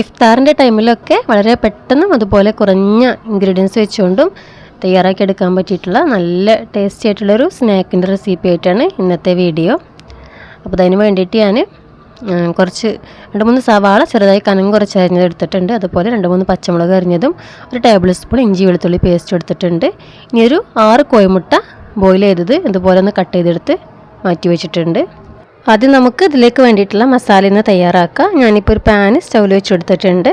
ഇഫ്താറിന്റെ ടൈമിലൊക്കെ വളരെ പെട്ടെന്നും അതുപോലെ കുറഞ്ഞ ഇൻഗ്രീഡിയൻസ് വെച്ചുകൊണ്ടും തയ്യാറാക്കി എടുക്കാൻ പറ്റിയിട്ടുള്ള നല്ല ടേസ്റ്റി ആയിട്ടുള്ളൊരു സ്നാക്കിന്റെ റെസിപ്പി ആയിട്ടാണ് ഇന്നത്തെ വീഡിയോ. അപ്പോൾ അതിന് വേണ്ടിയിട്ട് ഞാൻ കുറച്ച് രണ്ട് മൂന്ന് സവാള ചെറുതായി കനം കുറച്ച് അരിഞ്ഞത് എടുത്തിട്ടുണ്ട്. അതുപോലെ രണ്ട് മൂന്ന് പച്ചമുളക് അരിഞ്ഞതും ഒരു ടേബിൾ സ്പൂൺ ഇഞ്ചി വെളുത്തുള്ളി പേസ്റ്റ് എടുത്തിട്ടുണ്ട്. ഇനി ഒരു ആറ് കോഴിമുട്ട ബോയിൽ ചെയ്തത് ഇതുപോലെ ഒന്ന് കട്ട് ചെയ്തെടുത്ത് മാറ്റി വെച്ചിട്ടുണ്ട്. ആദ്യം നമുക്ക് ഇതിലേക്ക് വേണ്ടിയിട്ടുള്ള മസാല ഇന്ന് തയ്യാറാക്കാം ഞാനിപ്പോൾ ഒരു പാന് സ്റ്റൗവിൽ വെച്ച് കൊടുത്തിട്ടുണ്ട്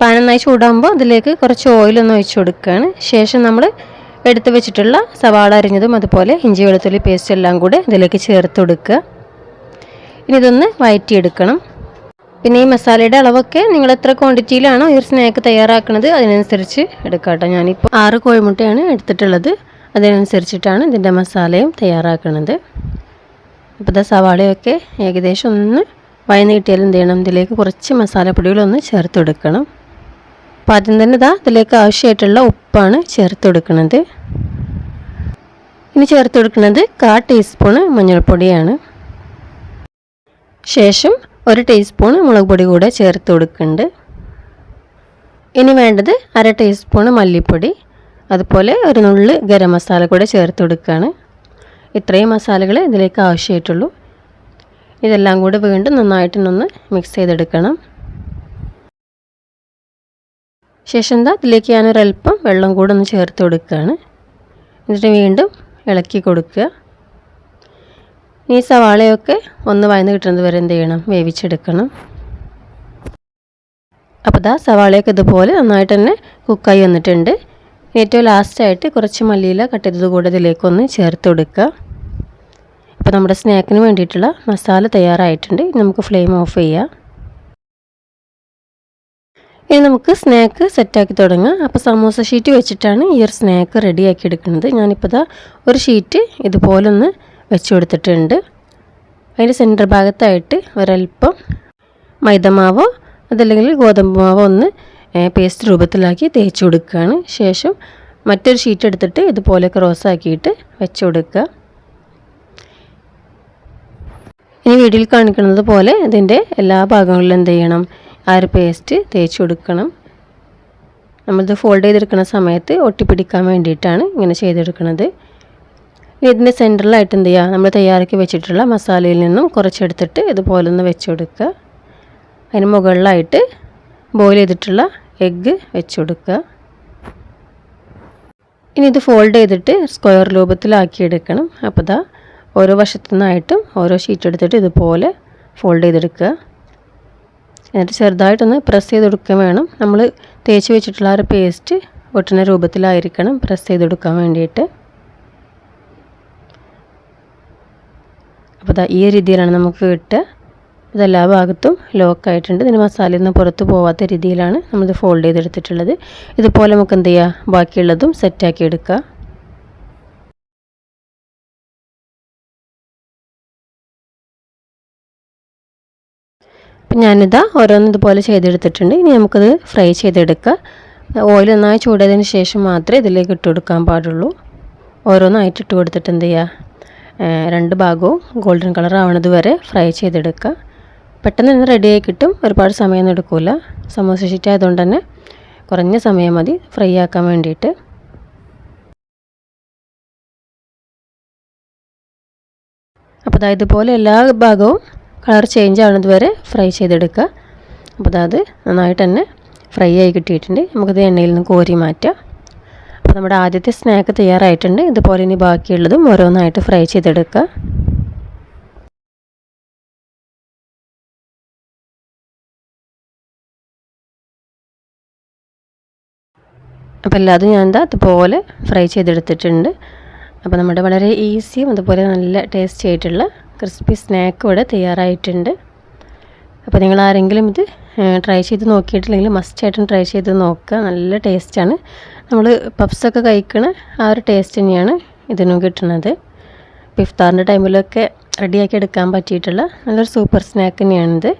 പാൻ നന്നായി ചൂടാകുമ്പോൾ അതിലേക്ക് കുറച്ച് ഓയിലൊന്ന് ഒഴിച്ച് കൊടുക്കുകയാണ്. ശേഷം നമ്മൾ എടുത്തു വെച്ചിട്ടുള്ള സവാള അരിഞ്ഞതും അതുപോലെ ഇഞ്ചി വെളുത്തുള്ളി പേസ്റ്റ് എല്ലാം കൂടെ ഇതിലേക്ക് ചേർത്ത് കൊടുക്കുക. ഇനി ഇതൊന്ന് വഴറ്റിയെടുക്കണം പിന്നെ ഈ മസാലയുടെ അളവൊക്കെ നിങ്ങൾ എത്ര ക്വാണ്ടിറ്റിയിലാണോ ഈ ഒരു സ്നാക്ക് തയ്യാറാക്കുന്നത് അതിനനുസരിച്ച് എടുക്കാട്ടോ കേട്ടോ. ഞാനിപ്പോൾ ആറ് കോഴിമുട്ടയാണ് എടുത്തിട്ടുള്ളത്. അതിനനുസരിച്ചിട്ടാണ് ഇതിന്റെ മസാലയും തയ്യാറാക്കുന്നത് അപ്പോൾ ഇതാ സവാളയൊക്കെ ഏകദേശം ഒന്ന് വയന്ന് കിട്ടിയാൽ എന്ത് ചെയ്യണം? ഇതിലേക്ക് കുറച്ച് മസാലപ്പൊടികളൊന്ന് ചേർത്ത് കൊടുക്കണം. അപ്പോൾ ആദ്യം തന്നെ ഇതാ ഇതിലേക്ക് ആവശ്യമായിട്ടുള്ള ഉപ്പാണ് ചേർത്ത് കൊടുക്കുന്നത്. ഇനി ചേർത്ത് കൊടുക്കുന്നത് കാ ടീസ്പൂണ് മഞ്ഞൾപ്പൊടിയാണ്. ശേഷം ഒരു ടീസ്പൂൺ മുളക് പൊടി കൂടെ ചേർത്ത് കൊടുക്കുന്നുണ്ട്. ഇനി വേണ്ടത് അര ടീസ്പൂൺ മല്ലിപ്പൊടി അതുപോലെ ഒരു നുള്ള് ഗരം മസാല കൂടെ ചേർത്ത് കൊടുക്കുകയാണ്. ഇത്രയും മസാലകൾ ഇതിലേക്ക് ആവശ്യമായിട്ടുള്ളൂ. ഇതെല്ലാം കൂടെ വീണ്ടും നന്നായിട്ടൊന്ന് മിക്സ് ചെയ്തെടുക്കണം. ശേഷം എന്താ ഇതിലേക്ക് ഞാനൊരൽപ്പം വെള്ളം കൂടെ ഒന്ന് ചേർത്ത് കൊടുക്കുകയാണ്. എന്നിട്ട് വീണ്ടും ഇളക്കി കൊടുക്കുക. ഈ സവാളയൊക്കെ ഒന്ന് വയന്ന് കിട്ടുന്നത് വരെ എന്ത് ചെയ്യണം? വേവിച്ചെടുക്കണം. അപ്പോൾ ഇതാ സവാളയൊക്കെ ഇതുപോലെ നന്നായിട്ട് തന്നെ കുക്കായി വന്നിട്ടുണ്ട്. ഏറ്റവും ലാസ്റ്റായിട്ട് കുറച്ച് മല്ലിയില കട്ട് ചെയ്തത് കൂടെ ഇതിലേക്കൊന്ന് ചേർത്ത് കൊടുക്കുക. അപ്പോൾ നമ്മുടെ സ്നാക്കിന് വേണ്ടിയിട്ടുള്ള മസാല തയ്യാറായിട്ടുണ്ട്. നമുക്ക് ഫ്ലെയിം ഓഫ് ചെയ്യാം. ഇനി നമുക്ക് സ്നാക്ക് സെറ്റാക്കി തുടങ്ങാം. അപ്പോൾ സമോസ ഷീറ്റ് വെച്ചിട്ടാണ് ഈ ഒരു സ്നാക്ക് റെഡിയാക്കി എടുക്കുന്നത്. ഞാനിപ്പോൾ ഇതാ ഒരു ഷീറ്റ് ഇതുപോലൊന്ന് വെച്ച് കൊടുത്തിട്ടുണ്ട്. അതിന്റെ സെന്റർ ഭാഗത്തായിട്ട് ഒരല്പം മൈദമാവോ അതല്ലെങ്കിൽ ഗോതമ്പ് മാവോ ഒന്ന് പേസ്റ്റ് രൂപത്തിലാക്കി തേച്ച് കൊടുക്കുകയാണ് ശേഷം മറ്റൊരു ഷീറ്റ് എടുത്തിട്ട് ഇതുപോലെ ക്രോസ് ആക്കിയിട്ട് വെച്ച് കൊടുക്കുക ഇനി വീഡിയോയിൽ കാണിക്കുന്നത് പോലെ ഇതിന്റെ എല്ലാ ഭാഗങ്ങളിലും എന്ത് ചെയ്യണം? ആ ഒരു പേസ്റ്റ് തേച്ച് കൊടുക്കണം നമ്മളിത് ഫോൾഡ് ചെയ്തെടുക്കുന്ന സമയത്ത് ഒട്ടിപ്പിടിക്കാൻ വേണ്ടിയിട്ടാണ് ഇങ്ങനെ ചെയ്തെടുക്കുന്നത്. ഇതിന്റെ സെന്ററിലായിട്ട് എന്ത് ചെയ്യുക നമ്മൾ തയ്യാറാക്കി വെച്ചിട്ടുള്ള മസാലയിൽ നിന്നും കുറച്ചെടുത്തിട്ട് ഇതുപോലെ ഒന്ന് വെച്ച് കൊടുക്കുക അതിന് മുകളിലായിട്ട് ബോയിൽ ചെയ്തിട്ടുള്ള എഗ്ഗ് വെച്ച് കൊടുക്കുക ഇനി ഇത് ഫോൾഡ് ചെയ്തിട്ട് സ്ക്വയർ രൂപത്തിലാക്കിയെടുക്കണം. അപ്പോൾ ഇതാ ഓരോ വശത്തു നിന്നായിട്ടും ഓരോ ഷീറ്റ് എടുത്തിട്ട് ഇതുപോലെ ഫോൾഡ് ചെയ്തെടുക്കുക. എന്നിട്ട് ചെറുതായിട്ടൊന്ന് പ്രസ് ചെയ്ത് കൊടുക്കാൻ വേണം. നമ്മൾ തേച്ച് വെച്ചിട്ടുള്ള ആ ഒരു പേസ്റ്റ് ഒട്ടുന്ന രൂപത്തിലായിരിക്കണം പ്രസ് ചെയ്ത് കൊടുക്കാൻ വേണ്ടിയിട്ട് അപ്പോൾ ഈ രീതിയിലാണ് നമുക്ക് കിട്ടുക. ഇതെല്ലാ ഭാഗത്തും ലോക്കായിട്ടുണ്ട് ഇതിന് മസാലയിൽ നിന്ന് പുറത്ത് പോവാത്ത രീതിയിലാണ് നമ്മളിത് ഫോൾഡ് ചെയ്തെടുത്തിട്ടുള്ളത്. ഇതുപോലെ നമുക്ക് എന്ത് ചെയ്യുക ബാക്കിയുള്ളതും സെറ്റാക്കി എടുക്കുക. അപ്പം ഞാനിതാ ഓരോന്നും ഇതുപോലെ ചെയ്തെടുത്തിട്ടുണ്ട്. ഇനി നമുക്കത് ഫ്രൈ ചെയ്തെടുക്കുക. ഓയിൽ നന്നായി ചൂടായതിന് ശേഷം മാത്രമേ ഇതിലേക്ക് ഇട്ട് കൊടുക്കാൻ പാടുള്ളൂ. ഓരോന്നായിട്ട് ഇട്ട് കൊടുത്തിട്ട് എന്ത് ചെയ്യുക? രണ്ട് ഭാഗവും ഗോൾഡൻ കളർ ആവണത് വരെ ഫ്രൈ ചെയ്തെടുക്കുക. പെട്ടെന്ന് തന്നെ റെഡിയായി കിട്ടും. ഒരുപാട് സമയമൊന്നും എടുക്കില്ല സമോസ ഷീറ്റ് ആയതുകൊണ്ട് തന്നെ കുറഞ്ഞ സമയം മതി ഫ്രൈ ആക്കാൻ വേണ്ടിയിട്ട്. അപ്പോൾ അതായത് പോലെ എല്ലാ ഭാഗവും കളർ ചേഞ്ച് ആവുന്നത് വരെ ഫ്രൈ ചെയ്തെടുക്കുക. അപ്പോൾ അത് നന്നായിട്ട് തന്നെ ഫ്രൈ ആയി കിട്ടിയിട്ടുണ്ട്. നമുക്കത് എണ്ണയിൽ നിന്ന് കോരി മാറ്റാം. അപ്പോൾ നമ്മുടെ ആദ്യത്തെ സ്നാക്ക് തയ്യാറായിട്ടുണ്ട്. ഇതുപോലെ ഇനി ബാക്കിയുള്ളതും ഓരോന്നായിട്ട് ഫ്രൈ ചെയ്തെടുക്കുക. അപ്പോൾ എല്ലാതും ഞാൻ എന്താ അതുപോലെ ഫ്രൈ ചെയ്തെടുത്തിട്ടുണ്ട്. അപ്പോൾ നമ്മുടെ വളരെ ഈസിയും അതുപോലെ നല്ല ടേസ്റ്റി ആയിട്ടുള്ള ക്രിസ്പി സ്നാക്ക് ഇവിടെ തയ്യാറായിട്ടുണ്ട്. അപ്പോൾ നിങ്ങൾ ആരെങ്കിലും ഇത് ട്രൈ ചെയ്ത് നോക്കിയിട്ടില്ലെങ്കിൽ മസ്റ്റായിട്ടും ട്രൈ ചെയ്ത് നോക്കുക. നല്ല ടേസ്റ്റാണ്. നമ്മൾ പപ്സൊക്കെ കഴിക്കണ ആ ഒരു ടേസ്റ്റ് തന്നെയാണ് ഇതിനും കിട്ടുന്നത്. അപ്പോൾ ഇഫ്താറിന്റെ ടൈമിലൊക്കെ റെഡിയാക്കി എടുക്കാൻ പറ്റിയിട്ടുള്ള നല്ലൊരു സൂപ്പർ സ്നാക്ക് തന്നെയാണിത്.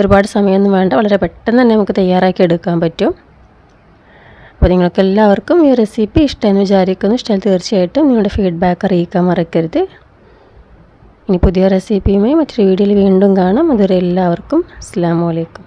ഒരുപാട് സമയമൊന്നും വേണ്ട. വളരെ പെട്ടെന്ന് തന്നെ നമുക്ക് തയ്യാറാക്കി എടുക്കാൻ പറ്റും. അപ്പോൾ നിങ്ങൾക്ക് എല്ലാവർക്കും ഈ റെസിപ്പി ഇഷ്ടമെന്ന് വിചാരിക്കുന്നു. ഇഷ്ടം തീർച്ചയായിട്ടും നിങ്ങളുടെ ഫീഡ്ബാക്ക് അറിയിക്കാൻ മറക്കരുത്. ഇനി പുതിയ റെസിപ്പിയുമായി മറ്റൊരു വീഡിയോയിൽ വീണ്ടും കാണാം. അതുവരെ എല്ലാവർക്കും അസ്സാം വലൈക്കും